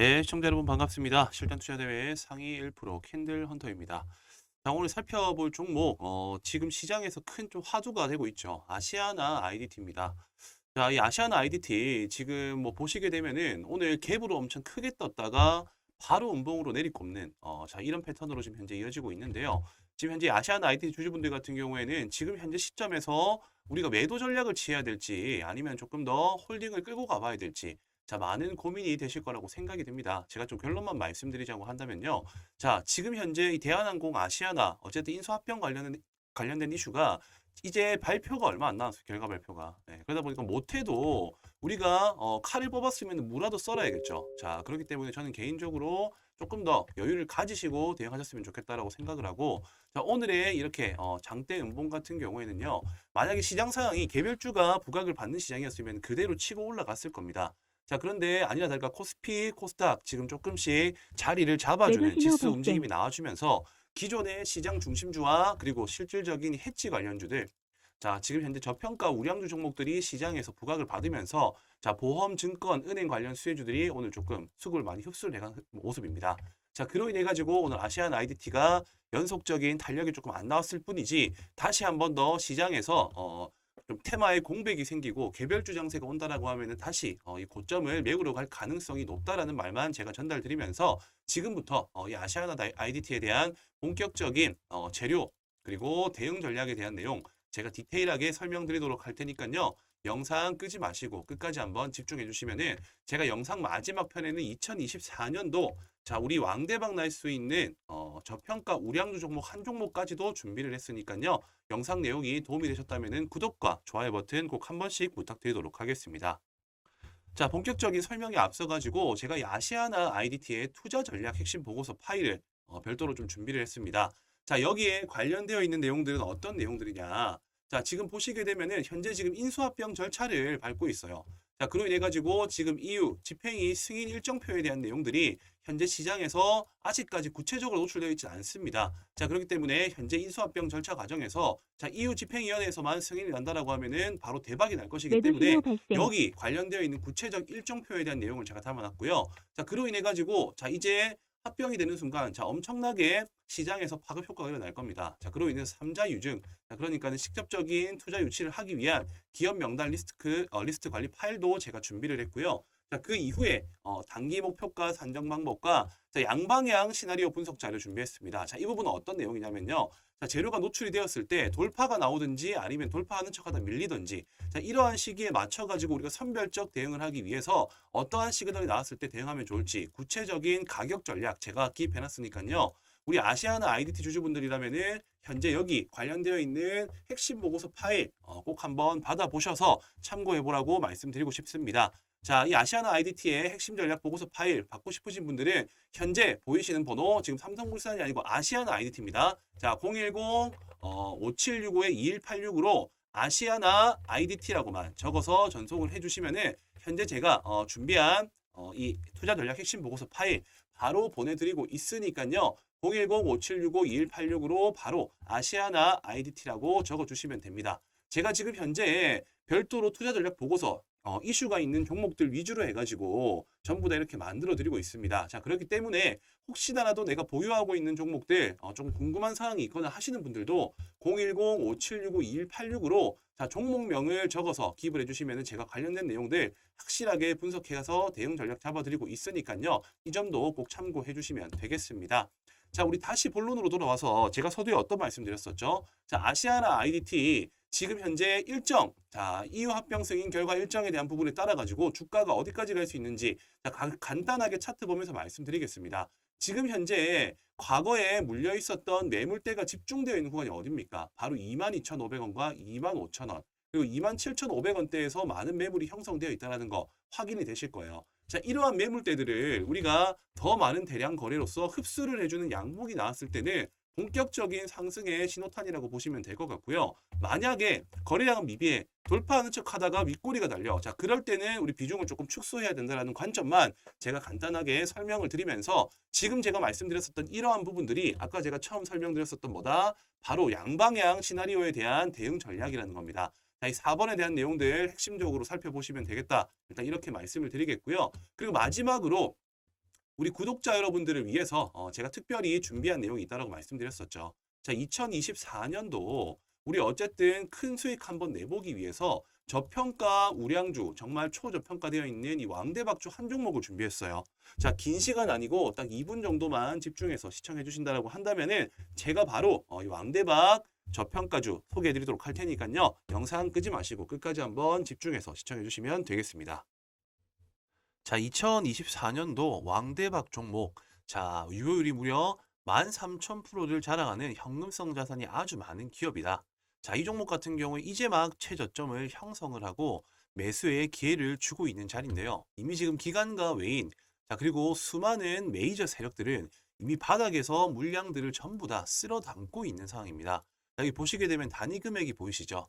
네, 시청자 여러분 반갑습니다. 실전 투자 대회 상위 1% 캔들 헌터입니다. 자, 오늘 살펴볼 종목, 어, 지금 시장에서 큰 좀 화두가 되고 있죠. 아시아나 IDT입니다. 자, 이 아시아나 IDT 지금 뭐 보시게 되면은 오늘 갭으로 엄청 크게 떴다가 바로 음봉으로 내리꼽는, 어, 자, 이런 패턴으로 지금 현재 이어지고 있는데요. 지금 현재 아시아나 IDT 주주분들 같은 경우에는 지금 현재 시점에서 우리가 매도 전략을 취해야 될지 아니면 조금 더 홀딩을 끌고 가봐야 될지 자, 많은 고민이 되실 거라고 생각이 듭니다. 제가 좀 결론만 말씀드리자고 한다면요. 자, 지금 현재 이 대한항공 아시아나 어쨌든 인수합병 관련된 관련된 이슈가 이제 발표가 얼마 안 남았어요. 결과 발표가. 네, 그러다 보니까 못해도 우리가 어, 칼을 뽑았으면 무라도 썰어야겠죠. 자, 그렇기 때문에 저는 개인적으로 조금 더 여유를 가지시고 대응하셨으면 좋겠다라고 생각을 하고 자, 오늘의 이렇게 어, 장대 음봉 같은 경우에는요. 만약에 시장 상황이 개별주가 부각을 받는 시장이었으면 그대로 치고 올라갔을 겁니다. 자, 그런데 아니나 다를까 코스피, 코스닥 지금 조금씩 자리를 잡아주는 지수. 움직임이 나와주면서 기존의 시장 중심주와 그리고 실질적인 해치 관련주들 자, 지금 현재 저평가 우량주 종목들이 시장에서 부각을 받으면서 자, 보험, 증권, 은행 관련 수혜주들이 오늘 조금 수급을 많이 흡수를 해간 모습입니다. 자, 그로 인해 가지고 오늘 아시안 IDT가 연속적인 탄력이 조금 안 나왔을 뿐이지 다시 한 번 더 시장에서 어, 좀 테마의 공백이 생기고 개별주 장세가 온다라고 하면은 다시 어, 이 고점을 메우러 갈 가능성이 높다라는 말만 제가 전달드리면서 지금부터 어, 이 아시아나 IDT에 대한 본격적인 어, 재료 그리고 대응 전략에 대한 내용 제가 디테일하게 설명드리도록 할 테니까요. 영상 끄지 마시고 끝까지 한번 집중해 주시면은 제가 영상 마지막 편에는 2024년도 자 우리 왕대박 날 수 있는 어, 저평가 우량주 종목 한 종목까지도 준비를 했으니까요. 영상 내용이 도움이 되셨다면 구독과 좋아요 버튼 꼭 한 번씩 부탁드리도록 하겠습니다. 자, 본격적인 설명에 앞서가지고 제가 이 아시아나 IDT의 투자 전략 핵심 보고서 파일을 어, 별도로 좀 준비를 했습니다. 자, 여기에 관련되어 있는 내용들은 어떤 내용들이냐. 자, 지금 보시게 되면은 현재 지금 인수합병 절차를 밟고 있어요. 자, 그로 인해 가지고 지금 EU 집행위 승인 일정표에 대한 내용들이 현재 시장에서 아직까지 구체적으로 노출되어 있지 않습니다. 자, 그렇기 때문에 현재 인수합병 절차 과정에서 자, EU 집행위원회에서만 승인이 난다라고 하면은 바로 대박이 날 것이기 때문에. 여기 관련되어 있는 구체적 일정표에 대한 내용을 제가 담아놨고요. 자, 그로 인해 가지고 자, 이제 합병이 되는 순간 자, 엄청나게 시장에서 파급 효과가 일어날 겁니다. 자, 그로 인해서 삼자 유증. 자, 그러니까는 직접적인 투자 유치를 하기 위한 기업 명단 리스트 어, 리스트 관리 파일도 제가 준비를 했고요. 자, 그 이후에 어, 단기 목표가 산정 방법과 자, 양방향 시나리오 분석 자료 준비했습니다. 자, 이 부분은 어떤 내용이냐면요. 자, 재료가 노출이 되었을 때 돌파가 나오든지 아니면 돌파하는 척하다 밀리든지 자, 이러한 시기에 맞춰 가지고 우리가 선별적 대응을 하기 위해서 어떠한 시그널이 나왔을 때 대응하면 좋을지 구체적인 가격 전략 제가 기입해 놨으니까요. 우리 아시아나 IDT 주주분들이라면은 현재 여기 관련되어 있는 핵심 보고서 파일 어, 꼭 한번 받아보셔서 참고해 보라고 말씀드리고 싶습니다. 자, 이 아시아나 IDT의 핵심 전략 보고서 파일 받고 싶으신 분들은 현재 보이시는 번호 지금 삼성물산이 아니고 아시아나 IDT입니다. 자, 010 어, 5765에 2186으로 아시아나 IDT라고만 적어서 전송을 해주시면은 현재 제가 어, 준비한 어, 이 투자 전략 핵심 보고서 파일 바로 보내드리고 있으니까요. 010-5765-2186으로 바로 아시아나 IDT라고 적어주시면 됩니다. 제가 지금 현재 별도로 투자 전략 보고서 어, 이슈가 있는 종목들 위주로 해가지고 전부 다 이렇게 만들어 드리고 있습니다. 자, 그렇기 때문에 혹시나라도 내가 보유하고 있는 종목들 어, 좀 궁금한 사항이 있거나 하시는 분들도 010-5765-2186으로 자, 종목명을 적어서 기입을 해주시면 제가 관련된 내용들 확실하게 분석해서 대응 전략 잡아드리고 있으니까요. 이 점도 꼭 참고해 주시면 되겠습니다. 자, 우리 다시 본론으로 돌아와서 제가 서두에 어떤 말씀 드렸었죠? 자, 아시아나 IDT 지금 현재 일정, 자, EU 합병 승인 결과 일정에 대한 부분에 따라 가지고 주가가 어디까지 갈 수 있는지 자, 가- 간단하게 차트 보면서 말씀드리겠습니다. 지금 현재 과거에 물려 있었던 매물대가 집중되어 있는 구간이 어딥니까? 바로 22,500원과 25,000원. 그리고 27,500원대에서 많은 매물이 형성되어 있다는 거 확인이 되실 거예요. 자, 이러한 매물대들을 우리가 더 많은 대량 거래로서 흡수를 해주는 양목이 나왔을 때는 본격적인 상승의 신호탄이라고 보시면 될 것 같고요. 만약에 거래량은 미비해 돌파하는 척 하다가 윗꼬리가 달려. 자, 그럴 때는 우리 비중을 조금 축소해야 된다는 관점만 제가 간단하게 설명을 드리면서 지금 제가 말씀드렸었던 이러한 부분들이 아까 제가 처음 설명드렸었던 뭐다? 바로 양방향 시나리오에 대한 대응 전략이라는 겁니다. 자, 이 4번에 대한 내용들 핵심적으로 살펴보시면 되겠다. 일단 이렇게 말씀을 드리겠고요. 그리고 마지막으로 우리 구독자 여러분들을 위해서 어, 제가 특별히 준비한 내용이 있다라고 말씀드렸었죠. 자, 2024년도 우리 어쨌든 큰 수익 한번 내보기 위해서 저평가 우량주 정말 초저평가되어 있는 이 왕대박주 한 종목을 준비했어요. 자, 긴 시간 아니고 딱 2분 정도만 집중해서 시청해 주신다라고 한다면은 제가 바로 어, 이 왕대박 저평가주 소개해 드리도록 할 테니까요. 영상 끄지 마시고 끝까지 한번 집중해서 시청해 주시면 되겠습니다. 자, 2024년도 왕대박 종목. 자, 유효율이 무려 13,000%를 자랑하는 현금성 자산이 아주 많은 기업이다. 자, 이 종목 같은 경우에 이제 막 최저점을 형성을 하고 매수의 기회를 주고 있는 자리인데요. 이미 지금 기관과 외인, 자, 그리고 수많은 메이저 세력들은 이미 바닥에서 물량들을 전부 다 쓸어 담고 있는 상황입니다. 자, 여기 보시게 되면 단위 금액이 보이시죠?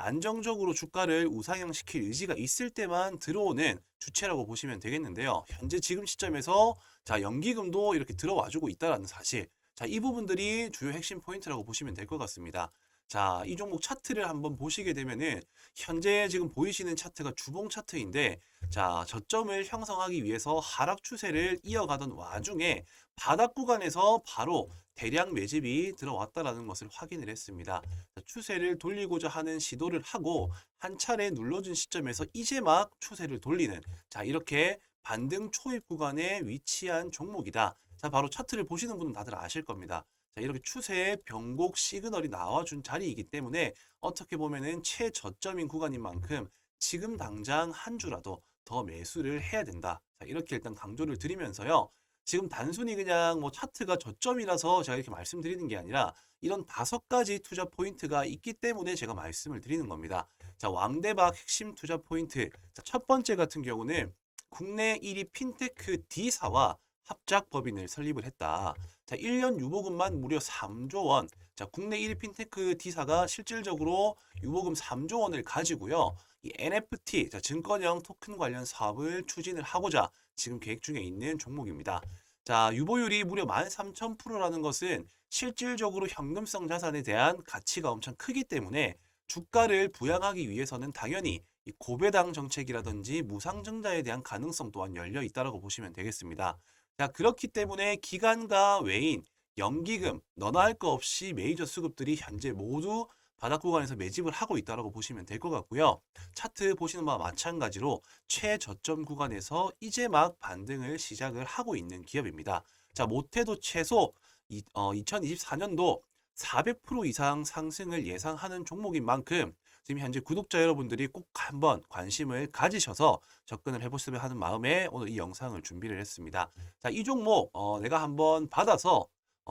안정적으로 주가를 우상향시킬 의지가 있을 때만 들어오는 주체라고 보시면 되겠는데요. 현재 지금 시점에서 자, 연기금도 이렇게 들어와주고 있다라는 사실. 자, 이 부분들이 주요 핵심 포인트라고 보시면 될 것 같습니다. 자, 이 종목 차트를 한번 보시게 되면은 현재 지금 보이시는 차트가 주봉 차트인데 자, 저점을 형성하기 위해서 하락 추세를 이어가던 와중에 바닥 구간에서 바로 대량 매집이 들어왔다라는 것을 확인을 했습니다. 자, 추세를 돌리고자 하는 시도를 하고 한 차례 눌러준 시점에서 이제 막 추세를 돌리는 자, 이렇게 반등 초입 구간에 위치한 종목이다. 자, 바로 차트를 보시는 분은 다들 아실 겁니다. 자, 이렇게 추세의 변곡 시그널이 나와준 자리이기 때문에 어떻게 보면은 최저점인 구간인 만큼 지금 당장 한 주라도 더 매수를 해야 된다. 자, 이렇게 일단 강조를 드리면서요. 지금 단순히 그냥 뭐 차트가 저점이라서 제가 이렇게 말씀드리는 게 아니라 이런 다섯 가지 투자 포인트가 있기 때문에 제가 말씀을 드리는 겁니다. 자, 왕대박 핵심 투자 포인트. 자, 첫 번째 같은 경우는 국내 1위 핀테크 D사와 합작 법인을 설립을 했다. 자, 1년 유보금만 무려 3조 원. 자, 국내 1위 핀테크 D사가 실질적으로 유보금 3조 원을 가지고요. 이 NFT, 자, 증권형 토큰 관련 사업을 추진을 하고자 지금 계획 중에 있는 종목입니다. 자, 유보율이 무려 13,000%라는 것은 실질적으로 현금성 자산에 대한 가치가 엄청 크기 때문에 주가를 부양하기 위해서는 당연히 이 고배당 정책이라든지 무상증자에 대한 가능성 또한 열려 있다라고 보시면 되겠습니다. 자, 그렇기 때문에 기관과 외인, 연기금, 너나 할거 없이 메이저 수급들이 현재 모두 바닥 구간에서 매집을 하고 있다라고 보시면 될 것 같고요. 차트 보시는 바와 마찬가지로 최저점 구간에서 이제 막 반등을 시작을 하고 있는 기업입니다. 자, 못해도 최소 이, 어, 2024년도 400% 이상 상승을 예상하는 종목인 만큼 지금 현재 구독자 여러분들이 꼭 한번 관심을 가지셔서 접근을 해보시면 하는 마음에 오늘 이 영상을 준비를 했습니다. 자, 이 종목 어, 내가 한번 받아서 어,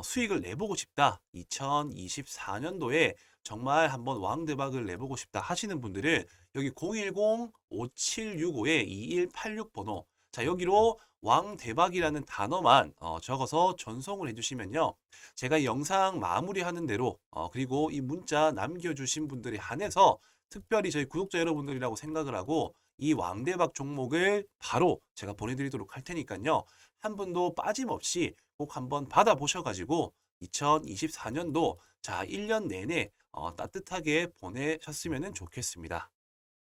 수익을 내보고 싶다. 2024년도에 정말 한번 왕대박을 내보고 싶다 하시는 분들은 여기 010-5765-2186 번호. 자 여기로 왕대박이라는 단어만 어, 적어서 전송을 해주시면요. 제가 이 영상 마무리하는 대로 어, 그리고 이 문자 남겨주신 분들이 한해서 특별히 저희 구독자 여러분들이라고 생각을 하고 이 왕대박 종목을 바로 제가 보내드리도록 할 테니까요. 한 분도 빠짐없이 꼭 한번 받아보셔가지고 2024년도 자 1년 내내 어, 따뜻하게 보내셨으면 좋겠습니다.